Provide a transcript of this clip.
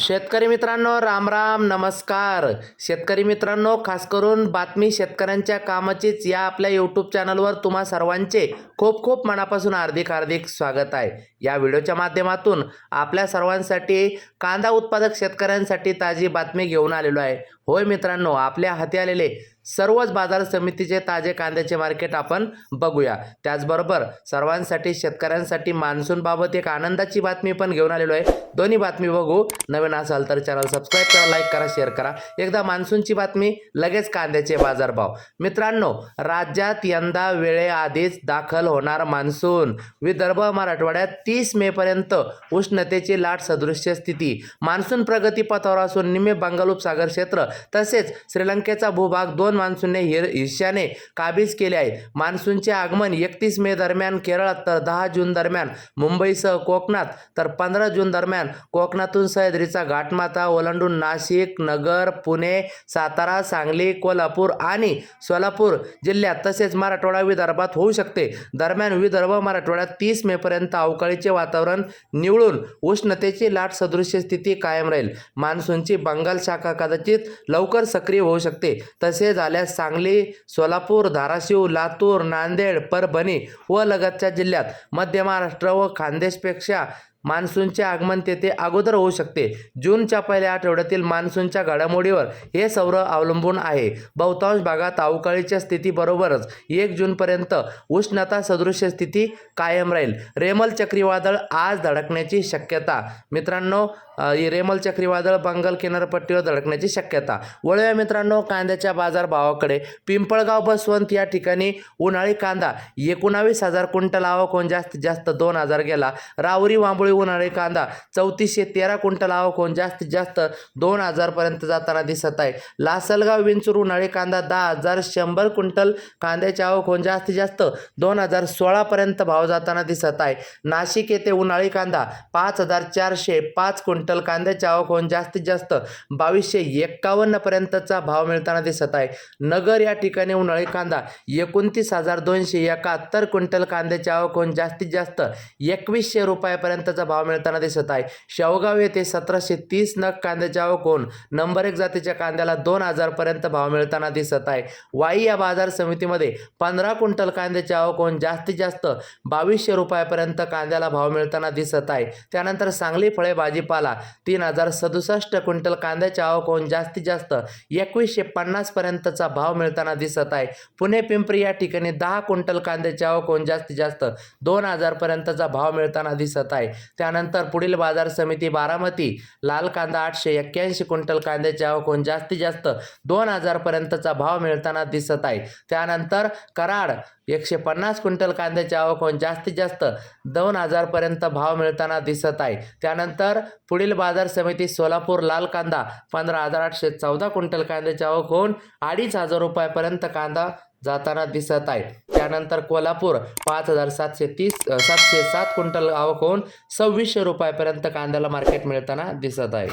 शेतकरी मित्रांनो राम राम नमस्कार. शेतकरी मित्रांनो खास करून बातमी शेतकऱ्यांच्या कामाचीच या आपल्या यूट्यूब चॅनलवर तुम्हा सर्वांचे खूप खूप मनापासून हार्दिक हार्दिक स्वागत आहे. या व्हिडिओच्या माध्यमातून आपल्या सर्वांसाठी कांदा उत्पादक शेतकऱ्यांसाठी ताजी बातमी घेऊन आलेलो आहे. होय मित्रांनो आपल्या हाती आलेले सर्वच बाजार समितीचे ताजे कांद्याचे मार्केट आपण बघूया. त्याचबरोबर सर्वांसाठी शेतकऱ्यांसाठी मान्सूनबाबत एक आनंदाची बातमी पण घेऊन आलेलो आहे. दोन्ही बातमी बघू. नवीन असाल तर चॅनल सबस्क्राईब करा लाईक करा शेअर करा. एकदा मान्सूनची बातमी लगेच कांद्याचे बाजारभाव. मित्रांनो राज्यात यंदा वेळेआधीच दाखल होणार मान्सून. विदर्भ मराठवाड्यात तीस मेपर्यंत उष्णतेची लाट सदृश्य स्थिती. मान्सून प्रगतीपथावर असून निम्मे बंगाल उपसागर क्षेत्र तसेच श्रीलंकेचा भूभाग दोन मान्सूनने हिर ईर्ष्याने काबीज केले आहे मान्सूनचे आगमन एकतीस मे दरम्यान केरळात तर दहा जून दरम्यान मुंबईसह कोकणात तर पंधरा जून दरम्यान कोकणातून सह्याद्रीचा घाटमाथा ओलांडून नाशिक नगर पुणे सातारा सांगली कोल्हापूर आणि सोलापूर जिल्ह्यात तसेच मराठवाडा विदर्भात होऊ शकते. दरम्यान विदर्भ मराठवाड्यात तीस मेपर्यंत अवकाळीचे वातावरण निवळून उष्णतेची लाट सदृश्य स्थिती कायम राहील. मान्सूनची बंगाल शाखा कदाचित लवकर सक्रिय होऊ शकते. तसेच झाल्यास सांगली सोलापूर धाराशिव लातूर नांदेड परभणी व लगतच्या जिल्ह्यात मध्य महाराष्ट्र व खानदेशपेक्षा मान्सूनचे आगमन तेथे अगोदर होऊ शकते. जूनच्या पहिल्या आठवड्यातील मान्सूनच्या घडामोडीवर हे सौर अवलंबून आहे. बहुतांश भागात अवकाळीच्या स्थितीबरोबरच एक जूनपर्यंत उष्णता सदृश्य स्थिती कायम राहील. रेमल चक्रीवादळ आज धडकण्याची शक्यता. मित्रांनो रेमल चक्रीवादळ बंगाल किनारपट्टीवर धडकण्याची शक्यता. वळूया मित्रांनो कांद्याच्या बाजारभावाकडे. पिंपळगाव बसवंत या ठिकाणी उन्हाळी कांदा एकोणावीस हजार क्विंटल आवक होऊन जास्तीत जास्त दोन हजार गेला. रावरी वांबुळी उन्हाळी कांदा. चौतीसशे तेरा क्विंटल आवक होऊन जास्तीत जास्त दोन हजारपर्यंत जाताना दिसत आहे. लासलगाव विंचूर उन्हाळी कांदा दहा हजार शंभर क्विंटल कांद्याची आवक होऊन जास्तीत जास्त दोन हजार सोळापर्यंत भाव जाताना दिसत आहे. नाशिक येथे उन्हाळी कांदा पाच हजार चारशे पाच क्विंटल कांद्याची आवक होऊन जास्तीत जास्त बावीसशे एक्कावन्न पर्यंतचा भाव मिळताना दिसत आहे. नगर या ठिकाणी उन्हाळी कांदा एकोणतीस हजार दोनशे एकाहत्तर क्विंटल कांद्याची आवक होऊन जास्तीत जास्त एकवीसशे रुपयापर्यंतचा भाव मिळताना दिसत आहे. शेवगाव येथे सतराशे तीस नग कांद्याच्या आवक नंबर एक जातीच्या कांद्याला दोन हजारपर्यंत भाव मिळताना दिसत आहे. वाई या बाजार समितीमध्ये पंधरा क्विंटल कांद्याची आवक होऊन जास्तीत जास्त बावीसशे रुपयापर्यंत कांद्याला भाव मिळताना दिसत आहे. त्यानंतर सांगली फळे भाजीपाला तीन हजार सदुसष्ट क्विंटल कांद्याच्या आवक होऊन जास्तीत जास्त एकवीसशे पन्नासपर्यंतचा भाव मिळताना दिसत आहे. पुणे पिंपरी या ठिकाणी दहा क्विंटल कांद्याची आवक होऊन जास्तीत जास्त दोन हजारपर्यंतचा भाव मिळताना दिसत आहे. त्यानंतर पुढील बाजार समिती बारामती लाल कांदा आठशे एक्क्याऐंशी क्विंटल कांद्याची आवक होऊन जास्तीत जास्त दोन हजारपर्यंतचा भाव मिळताना दिसत आहे. त्यानंतर कराड एकशे पन्नास क्विंटल कांद्याची आवकून जास्तीत जास्त दोन हजारपर्यंत भाव मिळताना दिसत आहे. त्यानंतर पुढील बाजार समिती सोलापूर लाल कांदा पंधरा हजार आठशे चौदा क्विंटल कांद्याची आवक होऊन अडीच हजार रुपयापर्यंत कांदा जाताना दिसत आहे त्यानंतर कोल्हापूर पाच हजार सातशे तीस सातशे सात क्विंटल आवक होऊन सव्वीसशे रुपयापर्यंत कांद्याला मार्केट मिळताना दिसत आहे.